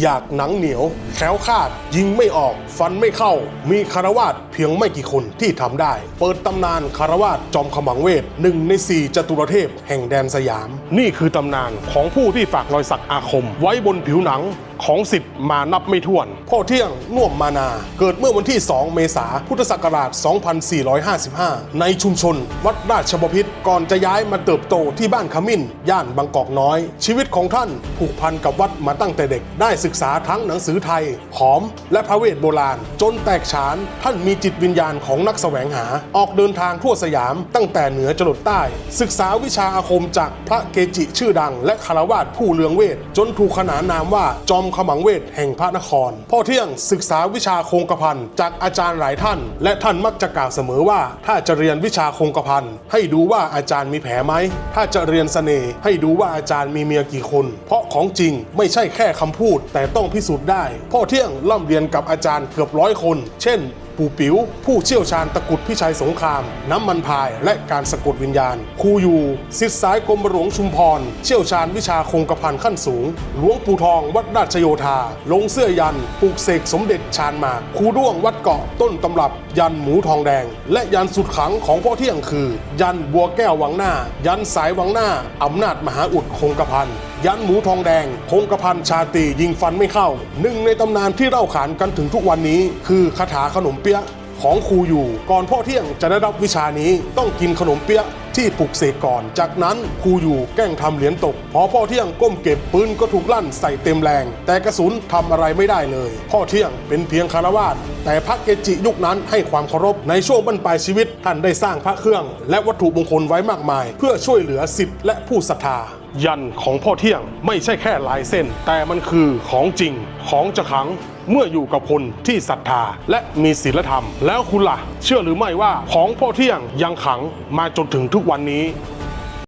อยากหนังเหนียวแคล้วคาด ยิงไม่ออก ฟันไม่เข้า มีคารวาสเพียงไม่กี่คนที่ทำได้ เปิดตำนานคารวาสจอมขมังเวทหนึ่งในสี่จตุรเทพแห่งแดนสยาม นี่คือตำนานของผู้ที่ฝากรอยสักอาคม ไว้บนผิวหนังของสิทธิ์มานับไม่ถ้วน พ่อเที่ยงน่วมมานา เกิดเมื่อวันที่ 2 เมษาพุทธศักราช 2455 ในชุมชน วัดราชบพิตรก่อนจะย้ายมาเติบโตที่บ้านขมิ้น ย่านบางกอกน้อย ชีวิตของท่านผูกพันกับวัดมาตั้งแต่เด็ก ได้ศึกษาทั้งหนังสือไทย ขอม และพระเวทโบราณ จนแตกฉาน ท่านมีจิตวิญญาณของนักแสวงหา ออกเดินทางทั่วสยาม ตั้งแต่เหนือจรดใต้ ศึกษาวิชาอาคมจากพระเกจิชื่อดัง และคารวาสผู้เลืองเวทจนถูกขนานนามว่าจอมขมังเวทแห่งพระนคร พ่อเที่ยงศึกษาวิชาคงกระพันจากอาจารย์หลายท่าน และท่านมักจะกล่าวเสมอว่า ถ้าจะเรียนวิชาคงกระพันให้ดูว่าอาจารย์มีแผลไหม ถ้าจะเรียนเสน่ห์ให้ดูว่าอาจารย์มีเมียกี่คน เพราะของจริงไม่ใช่แค่คำพูดแต่ต้องพิสูจน์ได้ พ่อเที่ยงล่ำเรียนกับอาจารย์เกือบร้อยคน เช่น ปู่ปิ๋วผู้เชี่ยวชาญตะกุดพิชัยสงคราม น้ำมันพายและการสะกดวิญญาณครูยูสิทธิสายกรมหลวงชุมพร เชี่ยวชาญวิชาคงกระพันขั้นสูง หลวงปู่ทองวัดราชโยธา ลงเสื้อยันปลูกเสกสมเด็จชาญมาครูด้วงวัดเกาะต้นตำรับ ยันหมูทองแดง และยันสุดขังของพ่อเที่ยงคือ ยันบัวแก้ววังหน้า ยันสายวังหน้าอำนาจมหาอุดคงกระพัน ยันหมูทองแดง คงกระพันชาตียิงฟันไม่เข้า หนึ่งในตำนานที่เล่าขานกันถึงทุกวันนี้ คือคาถาขนมเปี๊ยะ ของครูอยู่ ก่อนพ่อเที่ยงจะได้รับวิชานี้ต้องกินขนมเปี๊ยะที่ปลุกเสกก่อน จากนั้นครูอยู่แกล้งทำเหรียญตก พอพ่อเที่ยงก้มเก็บปืนก็ถูกลั่นใส่เต็มแรง แต่กระสุนทำอะไรไม่ได้เลย พ่อเที่ยงเป็นเพียงคารวาสแต่พระเกจิยุคนั้นให้ความเคารพ ในช่วงบรรปลายชีวิตท่านได้สร้างพระเครื่อง และวัตถุมงคลไว้มากมาย เพื่อช่วยเหลือสิทธิ์และผู้ศรัทธายันของพ่อเที่ยงไม่ใช่แค่ลายเส้น แต่มันคือของจริงของจะขัง เมื่ออยู่กับคนที่ศรัทธาและมีศีลธรรม แล้วคุณล่ะ เชื่อหรือไม่ว่าของพ่อเที่ยงยังขังมาจนถึงทุกวันนี้